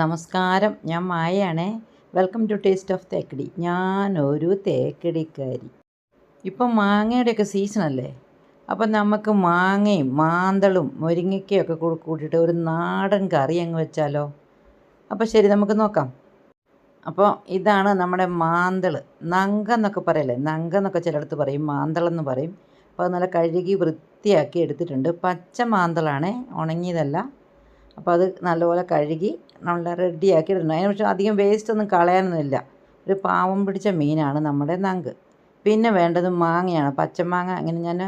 നമസ്കാരം. ഞാൻ മായയാണേ. Welcome to taste of Thekkady. ഞാനൊരു തേക്കടിക്കാരി. ഇപ്പം മാങ്ങയുടെയൊക്കെ സീസണല്ലേ അപ്പം നമുക്ക് മാങ്ങയും മാന്തളും മുരിങ്ങയ്ക്കയൊക്കെ കൂടി കൂട്ടിയിട്ട് ഒരു നാടൻ കറി അങ്ങ് വെച്ചാലോ? അപ്പോൾ ശരി നമുക്ക് നോക്കാം. അപ്പോൾ ഇതാണ് നമ്മുടെ മാന്തൾ നങ്കെന്നൊക്കെ പറയല്ലേ? നങ്കെന്നൊക്കെ ചിലയിടത്ത് പറയും. മാന്തളെന്ന് പറയും. അപ്പോൾ നല്ല കഴുകി വൃത്തിയാക്കി എടുത്തിട്ടുണ്ട്. പച്ച മാന്തളാണ്. ഉണങ്ങിയതല്ല. അപ്പോൾ അത് നല്ലപോലെ കഴുകി നല്ല റെഡിയാക്കി ഇടണം അതിന് പക്ഷേ അധികം വേസ്റ്റ് ഒന്നും കളയാനൊന്നുമില്ല. ഒരു പാവം പിടിച്ച മീനാണ് നമ്മുടെ നങ്ക്. പിന്നെ വേണ്ടത് മാങ്ങയാണ്. പച്ചമാങ്ങ അങ്ങനെ ഞാൻ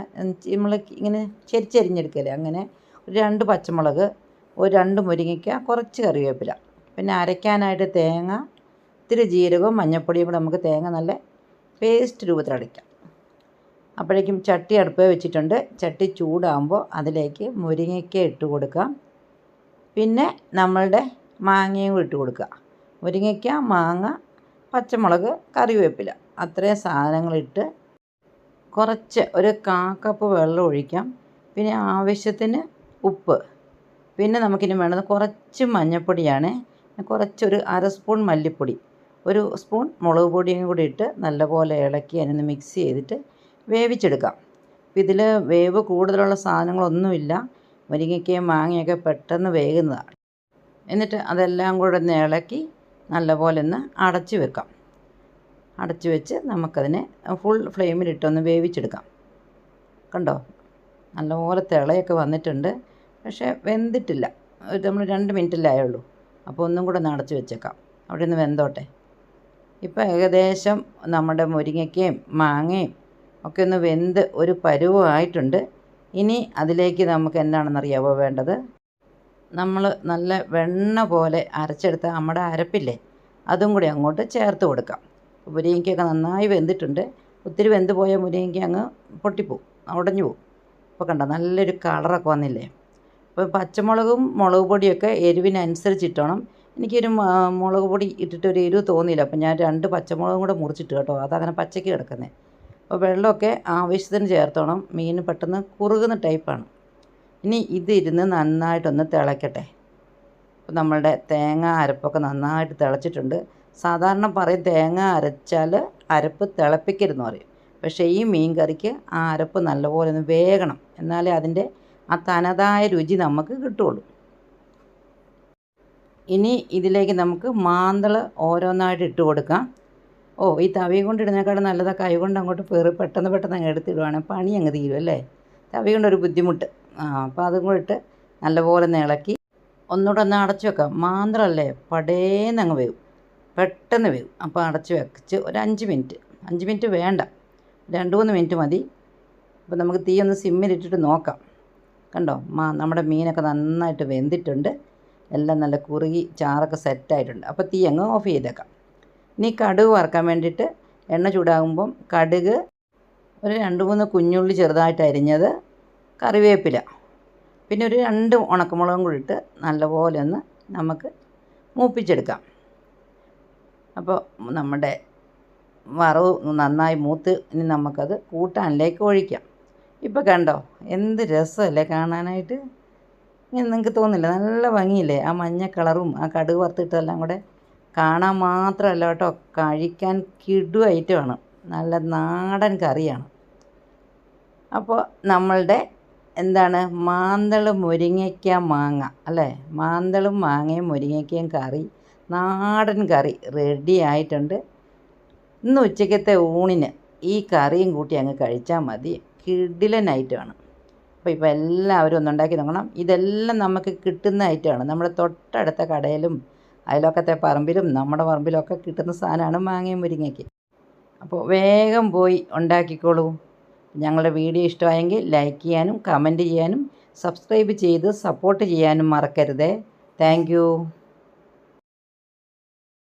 നമ്മൾ ഇങ്ങനെ ചെരിച്ചരിഞ്ഞെടുക്കല്ലേ അങ്ങനെ ഒരു രണ്ട് പച്ചമുളക് ഒരു രണ്ട് മുരിങ്ങയ്ക്ക കുറച്ച് കറിവേപ്പില. പിന്നെ അരയ്ക്കാനായിട്ട് തേങ്ങ ഇത്തിരി ജീരകവും മഞ്ഞൾപ്പൊടിയും കൂടെ നമുക്ക് തേങ്ങ നല്ല പേസ്റ്റ് രൂപത്തിൽ അടയ്ക്കാം അപ്പോഴേക്കും ചട്ടി അടുപ്പേ വെച്ചിട്ടുണ്ട്. ചട്ടി ചൂടാകുമ്പോൾ അതിലേക്ക് മുരിങ്ങയ്ക്ക ഇട്ട് കൊടുക്കാം. പിന്നെ നമ്മളുടെ മാങ്ങയും ഇട്ട് കൊടുക്കുക. മുരിങ്ങയ്ക്ക മാങ്ങ പച്ചമുളക് കറിവേപ്പില. അത്രയും സാധനങ്ങളിട്ട് കുറച്ച് ഒരു കാ കപ്പ് വെള്ളം ഒഴിക്കാം. പിന്നെ ആവശ്യത്തിന് ഉപ്പ്. പിന്നെ നമുക്കിനി വേണ്ടത് കുറച്ച് മഞ്ഞൾപ്പൊടിയാണ്. കുറച്ചൊരു അര സ്പൂൺ മല്ലിപ്പൊടി. ഒരു സ്പൂൺ മുളക് പൊടിയും കൂടി ഇട്ട് നല്ലപോലെ ഇളക്കി അതിനൊന്ന് മിക്സ് ചെയ്തിട്ട് വേവിച്ചെടുക്കാം. ഇതിൽ വേവ് കൂടുതലുള്ള സാധനങ്ങളൊന്നുമില്ല. മുരിങ്ങയ്ക്കയും മാങ്ങയൊക്കെ പെട്ടെന്ന് വേകുന്നതാണ്. എന്നിട്ട് അതെല്ലാം കൂടെ ഒന്ന് ഇളക്കി നല്ലപോലെ ഒന്ന് അടച്ച് വെക്കാം. അടച്ച് വെച്ച് നമുക്കതിനെ ഫുൾ ഫ്ലെയിമിലിട്ടൊന്ന് വേവിച്ചെടുക്കാം. കണ്ടോ? നല്ലപോലെ തിളയൊക്കെ വന്നിട്ടുണ്ട്. പക്ഷേ വെന്തിട്ടില്ല. നമ്മൾ രണ്ട് മിനിറ്റല്ലേ ആയുള്ളൂ. അപ്പോൾ ഒന്നും കൂടെ ഒന്ന് അടച്ച് വെച്ചേക്കാം. അവിടെ നിന്ന് വെന്തോട്ടെ. ഇപ്പോൾ ഏകദേശം നമ്മുടെ മുരിങ്ങയ്ക്കയും മാങ്ങയും ഒക്കെ ഒന്ന് വെന്ത് ഒരു പരുവമായിട്ടുണ്ട് ഇനി അതിലേക്ക് നമുക്ക് എന്താണെന്നറിയാവോ വേണ്ടത്? നമ്മൾ നല്ല വെണ്ണ പോലെ അരച്ചെടുത്ത നമ്മുടെ അരപ്പില്ലേ അതും കൂടി അങ്ങോട്ട് ചേർത്ത് കൊടുക്കാം. മുരിങ്ങയ്ക്കൊക്കെ നന്നായി വെന്തിട്ടുണ്ട്. ഒത്തിരി വെന്ത് പോയ മുരിങ്ങയ്ക്ക് അങ്ങ് പൊട്ടിപ്പോവും ഉടഞ്ഞു പോവും. അപ്പോൾ കണ്ട നല്ലൊരു കളറൊക്കെ വന്നില്ലേ? അപ്പോൾ പച്ചമുളകും മുളക് പൊടിയൊക്കെ എരിവിനനുസരിച്ചിട്ടണം. എനിക്കൊരു മുളക് പൊടി ഇട്ടിട്ട് ഒരു എരിവ് തോന്നിയില്ല. അപ്പോൾ ഞാൻ രണ്ട് പച്ചമുളകും കൂടെ മുറിച്ചിട്ട് കേട്ടോ. അതങ്ങനെ പച്ചയ്ക്ക് കിടക്കുന്നത് അപ്പോൾ വെള്ളമൊക്കെ ആവശ്യത്തിന് ചേർത്തോണം. മീൻ പെട്ടെന്ന് കുറുകുന്ന ടൈപ്പാണ്. ഇനി ഇതിരുന്ന് നന്നായിട്ടൊന്ന് തിളയ്ക്കട്ടെ. അപ്പോൾ നമ്മളുടെ തേങ്ങ അരപ്പൊക്കെ നന്നായിട്ട് തിളച്ചിട്ടുണ്ട്. സാധാരണ പറയും തേങ്ങ അരച്ചാൽ അരപ്പ് തിളപ്പിക്കരുതെന്ന് പറയും. പക്ഷേ ഈ മീൻ കറിക്ക് ആ അരപ്പ് നല്ലപോലെ ഒന്ന് വേകണം. എന്നാലേ അതിന്റെ ആ തനതായ രുചി നമുക്ക് കിട്ടുള്ളൂ. ഇനി ഇതിലേക്ക് നമുക്ക് മാന്തൾ ഓരോന്നായിട്ട് ഇട്ട് കൊടുക്കാം. ഓ ഈ തവി കൊണ്ട് നല്ലതാണ് നല്ലതാ കൈ കൊണ്ട് അങ്ങോട്ട് പേറി പെട്ടെന്ന് പെട്ടെന്ന് അങ്ങ് എടുത്തിടുവാണെങ്കിൽ പണി അങ്ങ് തീരും അല്ലേ? തവി കൊണ്ടൊരു ബുദ്ധിമുട്ട്. അപ്പോൾ അതും കൂടെ ഇട്ട് നല്ലപോലെ ഒന്ന് ഇളക്കി. ഒന്നുകൂടെ ഒന്ന് അടച്ചു വെക്കാം. മാന്ത്രമല്ലേ പടേന്ന് അങ്ങ് വേവും. പെട്ടെന്ന് വേവും. അപ്പോൾ അടച്ച് വെച്ച് ഒരു അഞ്ച് മിനിറ്റ്. അഞ്ച് മിനിറ്റ് വേണ്ട. രണ്ട് മൂന്ന് മിനിറ്റ് മതി. അപ്പോൾ നമുക്ക് തീ ഒന്ന് സിമ്മിലിട്ടിട്ട് നോക്കാം. കണ്ടോ? മാ നമ്മുടെ മീനൊക്കെ നന്നായിട്ട് വെന്തിട്ടുണ്ട്. എല്ലാം നല്ല കുറുകി ചാറൊക്കെ സെറ്റായിട്ടുണ്ട്. അപ്പോൾ തീ അങ്ങ് ഓഫ് ചെയ്തേക്കാം. ഇനി കടുക് വറക്കാൻ വേണ്ടിയിട്ട് എണ്ണ ചൂടാകുമ്പം കടുക് ഒരു രണ്ട് മൂന്ന് കുഞ്ഞുള്ളി ചെറുതായിട്ട് അരിഞ്ഞത് കറിവേപ്പില. പിന്നെ ഒരു രണ്ട് ഉണക്കമുളകും കൂടി ഇട്ട് നല്ലപോലെ ഒന്ന് നമുക്ക് മൂപ്പിച്ചെടുക്കാം. അപ്പോൾ നമ്മുടെ വറവ് നന്നായി മൂത്ത് ഇനി നമുക്കത് കൂട്ടാനിലേക്ക് ഒഴിക്കാം. ഇപ്പോൾ കണ്ടോ എന്ത് രസമല്ലേ കാണാനായിട്ട്? നിങ്ങൾക്ക് തോന്നില്ല നല്ല ഭംഗിയില്ലേ? ആ മഞ്ഞ കളറും ആ കടുക് വറുത്തിട്ടെല്ലാം കൂടെ കാണാൻ മാത്രമല്ല കേട്ടോ കഴിക്കാൻ കിടു ഐറ്റമാണ്. നല്ല നാടൻ കറിയാണ്. അപ്പോൾ നമ്മളുടെ എന്താണ്? മാന്തളും മുരിങ്ങയ്ക്ക മാങ്ങ അല്ലേ? മാന്തളും മാങ്ങയും മുരിങ്ങയ്ക്കയും കറി നാടൻ കറി റെഡി ആയിട്ടുണ്ട്. ഇന്ന് ഉച്ചക്കത്തെ ഊണിന് ഈ കറിയും കൂട്ടി അങ്ങ് കഴിച്ചാൽ മതി. കിടിലൻ ഐറ്റമാണ് അപ്പോൾ ഇപ്പോൾ എല്ലാവരും ഒന്നുണ്ടാക്കി നോക്കണം. ഇതെല്ലാം നമുക്ക് കിട്ടുന്ന ഐറ്റമാണ് നമ്മുടെ തൊട്ടടുത്ത കടയിലും അയൽവക്കത്തെ പറമ്പിലും നമ്മുടെ പറമ്പിലൊക്കെ കിട്ടുന്ന സാധനമാണ് മാങ്ങയും മുരിങ്ങയ്ക്ക്. അപ്പോൾ വേഗം പോയി ഉണ്ടാക്കിക്കോളൂ. ഞങ്ങളുടെ വീഡിയോ ഇഷ്ടമായെങ്കിൽ ലൈക്ക് ചെയ്യാനും കമന്റ് ചെയ്യാനും സബ്സ്ക്രൈബ് ചെയ്ത് സപ്പോർട്ട് ചെയ്യാനും മറക്കരുതേ. താങ്ക്